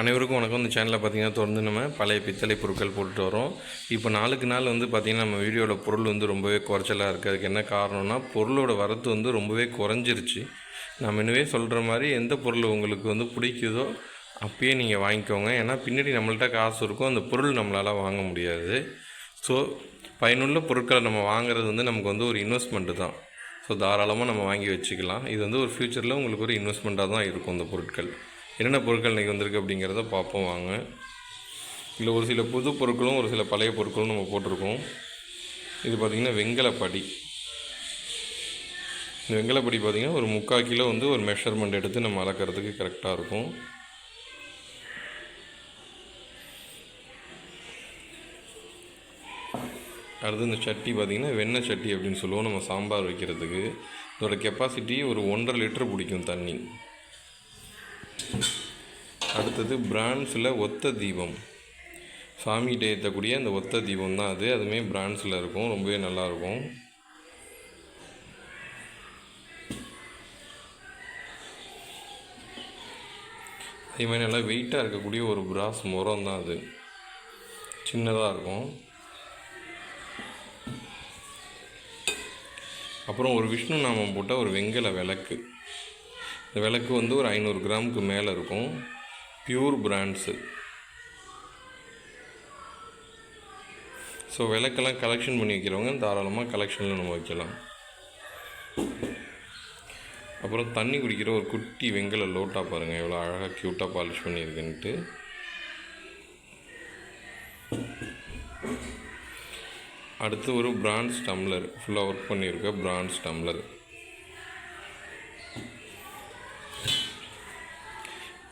அனைவருக்கும் வணக்கம். இந்த சேனலில் பார்த்தீங்கன்னா தொடர்ந்து நம்ம பழைய பித்தளை பொருட்கள் போட்டுட்டு வரோம். இப்போ நாளுக்கு நாள் வந்து பார்த்திங்கன்னா நம்ம வீடியோவில் பொருள் வந்து ரொம்பவே குறைச்சலாக இருக்குது அதுக்கு என்ன காரணம்னா பொருளோட வரத்து வந்து ரொம்பவே குறைஞ்சிருச்சு. நம்ம இன்னவே சொல்கிற மாதிரி எந்த பொருள் உங்களுக்கு வந்து பிடிக்குதோ அப்பயே நீங்கள் வாங்கிக்கோங்க. ஏன்னா பின்னாடி நம்மள்ட்ட காசு இருக்கும். அந்த பொருள் நம்மளால் வாங்க முடியாது. ஸோ பயனுள்ள பொருட்களை நம்ம வாங்குறது வந்து நமக்கு வந்து ஒரு இன்வெஸ்ட்மெண்ட்டு தான். ஸோ தாராளமாக நம்ம வாங்கி வச்சுக்கலாம். இது வந்து ஒரு ஃப்யூச்சரில் உங்களுக்கு ஒரு இன்வெஸ்ட்மெண்ட்டாக தான் இருக்கும் இந்த பொருட்கள். என்னென்ன பொருட்கள் இன்றைக்கி வந்திருக்கு அப்படிங்கிறத பார்ப்போம் வாங்க. இதில் ஒரு சில புது பொருட்களும் ஒரு சில பழைய பொருட்களும் நம்ம போட்டிருக்கோம். இது பார்த்திங்கன்னா வெங்கலப்படி. இந்த வெங்கலப்படி பார்த்திங்கன்னா ஒரு முக்கால் கிலோ வந்து ஒரு மெஷர்மெண்ட் எடுத்து நம்ம அளக்கிறதுக்கு கரெக்டாக இருக்கும். அடுத்து இந்த சட்டி பார்த்திங்கன்னா வெண்ணெய் சட்டி அப்படின்னு சொல்லுவோம். நம்ம சாம்பார் வைக்கிறதுக்கு. இதோட கெப்பாசிட்டி ஒரு ஒன்றரை லிட்டர் பிடிக்கும் தண்ணி. அடுத்தது பிரான்ஸில் ஒத்த தீபம். சாமிகிட்ட ஏற்றக்கூடிய அந்த ஒத்த தீபம் தான் அது. அதுவுமே பிரான்ஸில் இருக்கும். ரொம்பவே நல்லாயிருக்கும். அதே மாதிரி நல்லா வெயிட்டாக இருக்கக்கூடிய ஒரு பிராஸ் முரம் தான் அது. சின்னதாக இருக்கும். அப்புறம் ஒரு விஷ்ணு நாமம் போட்ட ஒரு வெங்கல விளக்கு. இந்த விளக்கு வந்து ஒரு ஐநூறு கிராமுக்கு மேலே இருக்கும். பியூர் பிராண்ட்ஸு ஸோ விளக்கெல்லாம் கலெக்ஷன் பண்ணி வைக்கிறவங்க தாராளமாக கலெக்ஷனில் நம்ம வைக்கலாம். அப்புறம் தண்ணி குடிக்கிற ஒரு குட்டி வெங்கல லோட்டா பாருங்கள் எவ்வளோ அழகாக க்யூட்டாக பாலிஷ் பண்ணியிருக்குன்ட்டு. அடுத்து ஒரு பிரான்ஸ் டம்ளர் ஃபுல்லாக ஒர்க் பண்ணியிருக்க பிரான்ஸ் டம்ளர்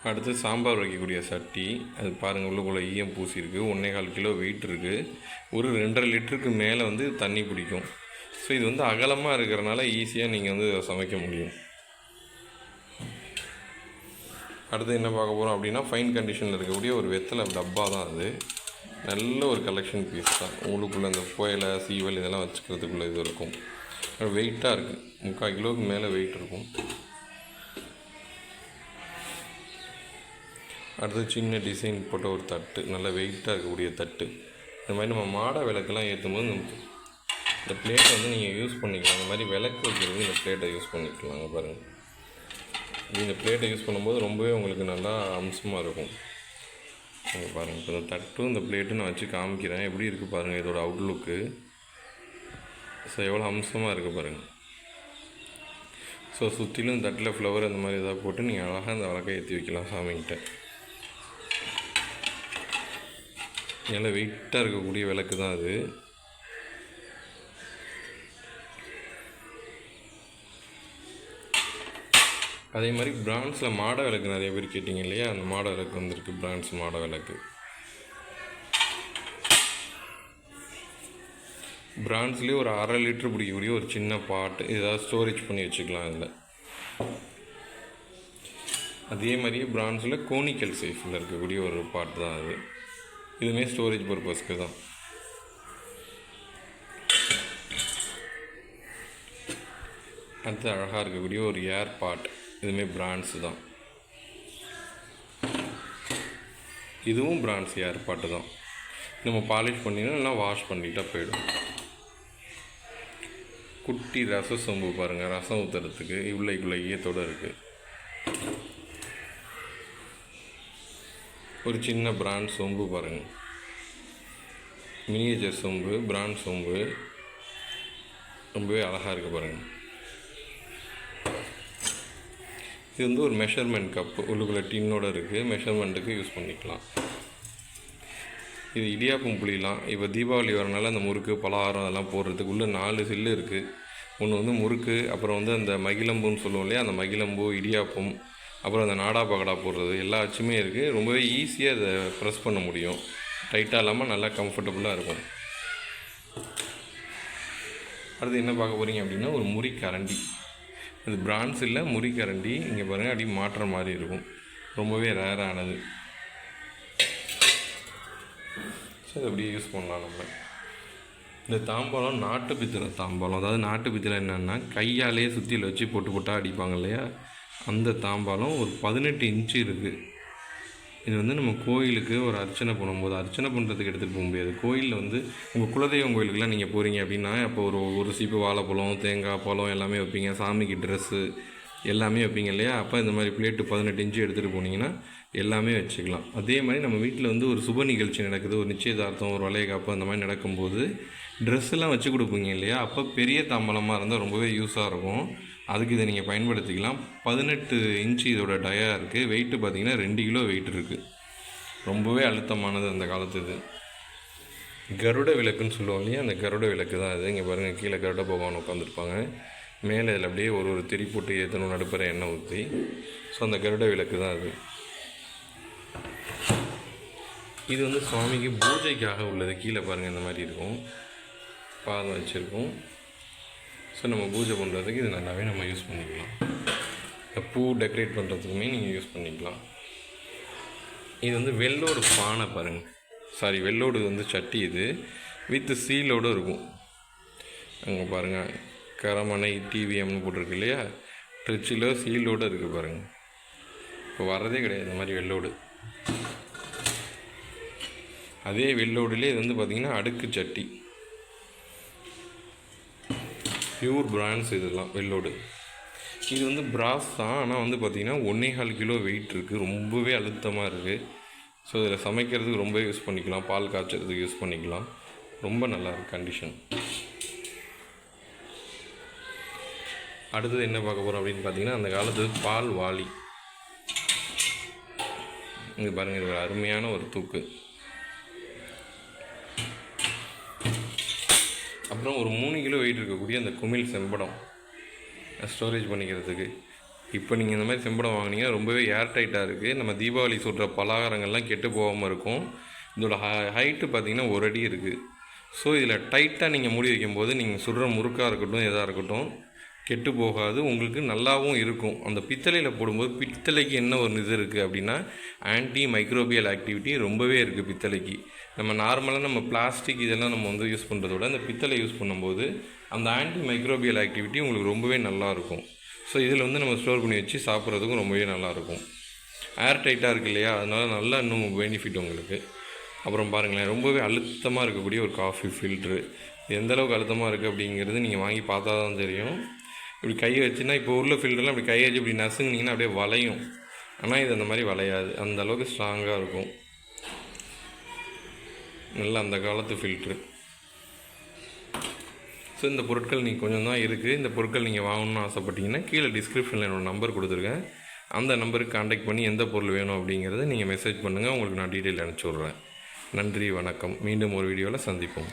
அடுத்து சாம்பார் வைக்கக்கூடிய சட்டி அது பாருங்கள் உள்ளுக்குள்ளே ஈயம் பூசியிருக்கு ஒன்றே கால் கிலோ வெயிட் இருக்குது ஒரு ரெண்டரை லிட்டருக்கு மேலே வந்து தண்ணி பிடிக்கும் ஸோ இது வந்து அகலமாக இருக்கிறனால ஈஸியாக நீங்கள் வந்து சமைக்க முடியும். அடுத்து என்ன பார்க்க போகிறோம் அப்படின்னா ஃபைன் கண்டிஷனில் இருக்கக்கூடிய ஒரு வெத்தலை டப்பா தான் அது. நல்ல ஒரு கலெக்ஷன் பீஸ் தான். உள்ளுக்குள்ளே அந்த புயலை சீவல் இதெல்லாம் வச்சுக்கிறதுக்குள்ளே இது இருக்கும். வெயிட்டாக இருக்குது முக்கால் கிலோவுக்கு மேலே வெயிட் இருக்கும். அடுத்து சின்ன டிசைன் போட்ட ஒரு தட்டு நல்ல வெயிட்டாக இருக்கக்கூடிய தட்டு. இந்த மாதிரி நம்ம மாடை விளக்கெல்லாம் ஏற்றும்போது இந்த பிளேட்டை வந்து நீங்கள் யூஸ் பண்ணிக்கலாம். இந்த மாதிரி விளக்கு வைக்கிறது இந்த பிளேட்டை யூஸ் பண்ணிக்கலாங்க பாருங்கள் இந்த பிளேட்டை யூஸ் பண்ணும்போது ரொம்பவே உங்களுக்கு நல்லா அம்சமாக இருக்கும். நீங்கள் பாருங்கள் இப்போ இந்த தட்டும் இந்த பிளேட்டும் நான் வச்சு காமிக்கிறேன். எப்படி இருக்குது பாருங்கள் இதோட அவுட்லுக்கு ஸோ எவ்வளோ அம்சமாக இருக்குது பாருங்கள் ஸோ சுற்றிலும் தட்டில் ஃப்ளவர் அந்த மாதிரி எதாவது போட்டு நீங்கள் அழகாக அந்த விளக்கை ஏற்றி வைக்கலாம் சாமிங்கிட்ட நல்லா வெயிட்டாக இருக்கக்கூடிய விளக்கு தான் அது. அதே மாதிரி பிராண்ட்ஸில் மாட விளக்கு நிறைய பேர் கேட்டிங்க இல்லையா? அந்த மாட விளக்கு வந்திருக்கு பிராண்ட்ஸ் மாட விளக்கு. பிராண்ட்ஸ்லேயே ஒரு அரை லிட்டர் பிடிக்கக்கூடிய ஒரு சின்ன பாட்டு. ஏதாவது ஸ்டோரேஜ் பண்ணி வச்சுக்கலாம் இதில். அதே மாதிரியே பிராண்ட்ஸில் கோனிக்கல் சேஃபில் இருக்கக்கூடிய ஒரு பாட்டு தான் அது. இதுவுமே ஸ்டோரேஜ் பர்பஸ்க்கு தான். அடுத்து அழகாக இருக்கக்கூடிய ஒரு ஏர் பாட் இதுவுமே பிராண்ட்ஸ் தான். இதுவும் பிராண்ட்ஸ் ஏர் பாட்டு தான். நம்ம பாலிஷ் பண்ணினா இல்லை வாஷ் பண்ணிட்டா போயிடும். குட்டி ரச சொம்பு பாருங்கள் ரசம் ஊற்றுறதுக்கு இவ்வளோ இவ்வளோ ஈயத்தோடு இருக்குது ஒரு சின்ன பிராண்ட் சொம்பு பாருங்கள் மினியேச்சர் சொம்பு பிராண்ட் சொம்பு. ரொம்பவே அழகாக இருக்குது பாருங்கள் இது வந்து ஒரு மெஷர்மெண்ட் கப்பு உள்ளுக்குள்ளே டின்னோட இருக்குது மெஷர்மெண்ட்டுக்கு யூஸ் பண்ணிக்கலாம். இது இடியாப்பம் புளிலாம். இப்போ தீபாவளி வரனால அந்த முறுக்கு பலகாரம் அதெல்லாம் போடுறதுக்கு உள்ளே நாலு சில்லு இருக்குது ஒன்று வந்து முறுக்கு அப்புறம் வந்து அந்த மகிழம்புன்னு சொல்லுவோம் இல்லையா? அந்த மகிழம்பு இடியாப்பம் அப்புறம் அந்த நாடா பகடா போடுறது எல்லா அச்சுமே இருக்குது ரொம்பவே ஈஸியாக இதை ப்ரெஸ் பண்ண முடியும். டைட்டாக இல்லாமல் நல்லா கம்ஃபர்டபுளாக இருக்கும். அடுத்து என்ன பார்க்க போகிறீங்க அப்படின்னா ஒரு முறி கரண்டி. அது பிரான்ஸ் இல்லை முறி கரண்டி. இங்கே பாருங்கள் அப்படி மாட்டுற மாதிரி இருக்கும். ரொம்பவே ரேரானது ஸோ அதை அப்படியே யூஸ் பண்ணலாம் நம்ம. இந்த தாம்பாளம் நாட்டு பித்திரை தாம்பாளம் அதாவது நாட்டு பித்தளை என்னென்னா கையாலேயே சுற்றியில் வச்சு போட்டு போட்டால் அடிப்பாங்க இல்லையா? அந்த தாம்பாளம் ஒரு பதினெட்டு இன்ச்சு இருக்குது இது வந்து நம்ம கோயிலுக்கு ஒரு அர்ச்சனை பண்ணும்போது அர்ச்சனை பண்ணுறதுக்கு எடுத்துகிட்டு போக முடியாது. கோயிலில் வந்து உங்கள் குலதெய்வம் கோயிலுக்குலாம் நீங்கள் போகிறீங்க அப்படின்னா அப்போ ஒரு ஒரு சீப்பு வாழைப்பழம் தேங்காய் பழம் எல்லாமே வைப்பீங்க. சாமிக்கு ட்ரெஸ்ஸு எல்லாமே வைப்பீங்க இல்லையா? அப்போ இந்த மாதிரி பிளேட்டு பதினெட்டு இன்ச்சு எடுத்துகிட்டு போனீங்கன்னா எல்லாமே வச்சுக்கலாம். அதே மாதிரி நம்ம வீட்டில் வந்து ஒரு சுப நிகழ்ச்சி நடக்குது. ஒரு நிச்சயதார்த்தம் ஒரு வளையகாப்பு அந்த மாதிரி நடக்கும்போது ட்ரெஸ்ஸெல்லாம் வச்சு கொடுப்பீங்க இல்லையா? அப்போ பெரிய தாம்பலமாக இருந்தால் ரொம்பவே யூஸாக இருக்கும். அதுக்கு இதை நீங்கள் பயன்படுத்திக்கலாம். பதினெட்டு இன்ச்சு இதோட டயா இருக்குது வெயிட்டு பார்த்தீங்கன்னா ரெண்டு கிலோ வெயிட் இருக்குது ரொம்பவே அழுத்தமானது அந்த காலத்து இது. கருட விளக்குன்னு சொல்லுவோம் இல்லையா? அந்த கருட விளக்கு தான் அது இங்கே பாருங்கள் கீழே கருட பகவான் உட்காந்துருப்பாங்க மேலே இதில் அப்படியே ஒரு ஒரு திரி போட்டு ஏற்றணும் நடுப்புற எண்ணெய் ஊற்றி ஸோ அந்த கருட விளக்கு தான் அது இது வந்து சுவாமிக்கு பூஜைக்காக உள்ளது. கீழே பாருங்கள் இந்த மாதிரி இருக்கும். பாதம் வச்சுருக்கோம். ஸோ நம்ம பூஜை பண்ணுறதுக்கு இது நல்லாவே நம்ம யூஸ் பண்ணிக்கலாம். இந்த பூ டெக்கரேட் பண்ணுறதுக்குமே நீங்கள் யூஸ் பண்ணிக்கலாம். இது வந்து வெள்ளோடு பானை பாருங்கள் சாரி வெள்ளோடு வந்து சட்டி இது. வித் சீலோடு இருக்கும். அங்கே பாருங்கள் கரமனை டிவிஎம்னு போட்டிருக்கு இல்லையா? ட்ரிச்சிலோ சீலோடு இருக்குது பாருங்கள் இப்போ வரதே கிடையாது இந்த மாதிரி வெள்ளோடு. அதே வெள்ளோடுலேயே இது வந்து பார்த்திங்கன்னா அடுக்கு சட்டி. ப்யூர் பிராண்ட்ஸ் இதெல்லாம் வெள்ளோடு இது வந்து பிராஸ் தான் ஆனால் வந்து பார்த்திங்கன்னா ஒன்றே கால் கிலோ வெயிட் இருக்குது ரொம்பவே அழுத்தமாக இருக்குது ஸோ இதில் சமைக்கிறதுக்கு ரொம்ப யூஸ் பண்ணிக்கலாம். பால் காய்ச்சறதுக்கு யூஸ் பண்ணிக்கலாம். ரொம்ப நல்லா இருக்குது கண்டிஷன் அடுத்தது என்ன பார்க்க போகிறோம் அப்படின்னு பார்த்தீங்கன்னா அந்த காலத்து பால் வாளி இங்கே பாருங்கள் இது ஒரு அருமையான ஒரு தூக்கு. அப்புறம் ஒரு மூணு கிலோ வெயிட் இருக்கக்கூடிய அந்த குமிழ் செம்படம். ஸ்டோரேஜ் பண்ணிக்கிறதுக்கு. இப்போ நீங்கள் இந்த மாதிரி செம்படம் வாங்குனீங்கன்னா ரொம்பவே ஏர் டைட்டாக இருக்குது நம்ம தீபாவளி சுடுற பலகாரங்கள்லாம் கெட்டு போகாமல் இருக்கும். இதோட ஹ ஹைட்டு பார்த்தீங்கன்னா ஒரு அடி இருக்குது ஸோ இதில் டைட்டாக நீங்கள் மூடி வைக்கும்போது நீங்கள் சுடுற முறுக்காக இருக்கட்டும் எதாக இருக்கட்டும் கெட்டு போகாது. உங்களுக்கு நல்லாவும் இருக்கும். அந்த பித்தளையில் போடும்போது பித்தளைக்கு என்ன ஒரு இது இருக்குது அப்படின்னா ஆன்டி மைக்ரோபியல் ஆக்டிவிட்டி ரொம்பவே இருக்குது பித்தளைக்கு. நம்ம நார்மலாக நம்ம பிளாஸ்டிக் இதெல்லாம் நம்ம வந்து யூஸ் பண்ணுறத விட அந்த பித்தளை யூஸ் பண்ணும்போது அந்த ஆன்டி மைக்ரோபியல் ஆக்டிவிட்டி உங்களுக்கு ரொம்பவே நல்லாயிருக்கும் ஸோ இதில் வந்து நம்ம ஸ்டோர் பண்ணி வச்சு சாப்பிட்றதுக்கும் ரொம்பவே நல்லாயிருக்கும் ஏர் டைட்டாக இருக்கு இல்லையா? அதனால் நல்லா இன்னும் பெனிஃபிட் உங்களுக்கு. அப்புறம் பாருங்களேன் ரொம்பவே அழுத்தமாக இருக்கக்கூடிய ஒரு காஃபி ஃபில்ட்ரு எந்த அளவுக்கு அழுத்தமாக இருக்குது அப்படிங்கிறது நீங்கள் வாங்கி பார்த்தா தான் தெரியும். இப்படி கையை வச்சுன்னா இப்போ உள்ள ஃபில்டர்லாம் இப்படி கையை வச்சு இப்படி நசுங்கினீங்கன்னா அப்படியே வளையும். ஆனால் இது அந்த மாதிரி வளையாது. அந்த அளவுக்கு ஸ்ட்ராங்காக இருக்கும். நல்லா அந்த காலத்து ஃபில்ட்ரு ஸோ இந்த பொருட்கள் நீங்கள் கொஞ்சம் தான் இருக்குது இந்த பொருட்கள் நீங்கள் வாங்கணும்னு ஆசைப்பட்டீங்கன்னா கீழே டிஸ்கிரிப்ஷனில் என்னோடய நம்பர் கொடுத்துருக்கேன். அந்த நம்பருக்கு காண்டாக்ட் பண்ணி எந்த பொருள் வேணும் அப்படிங்கிறத நீங்கள் மெசேஜ் பண்ணுங்கள் உங்களுக்கு நான் டீட்டெயில் அனுப்பிச்சி விட்றேன். நன்றி வணக்கம். மீண்டும் ஒரு வீடியோவில் சந்திப்போம்.